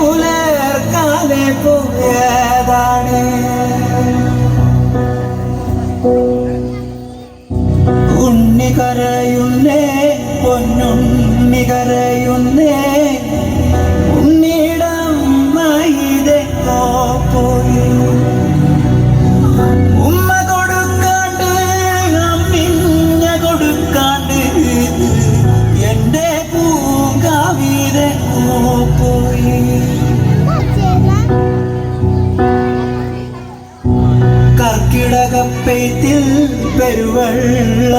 പുലർക്കാതെ പോയതാണ്. ഉണ്ണി കരയുന്നേ പൊന്നുണ്ണി കരയുന്നേ പോയി കർക്കിടകപ്പേറ്റിൽ പെരുവെള്ളമൊഴുകിപ്പോ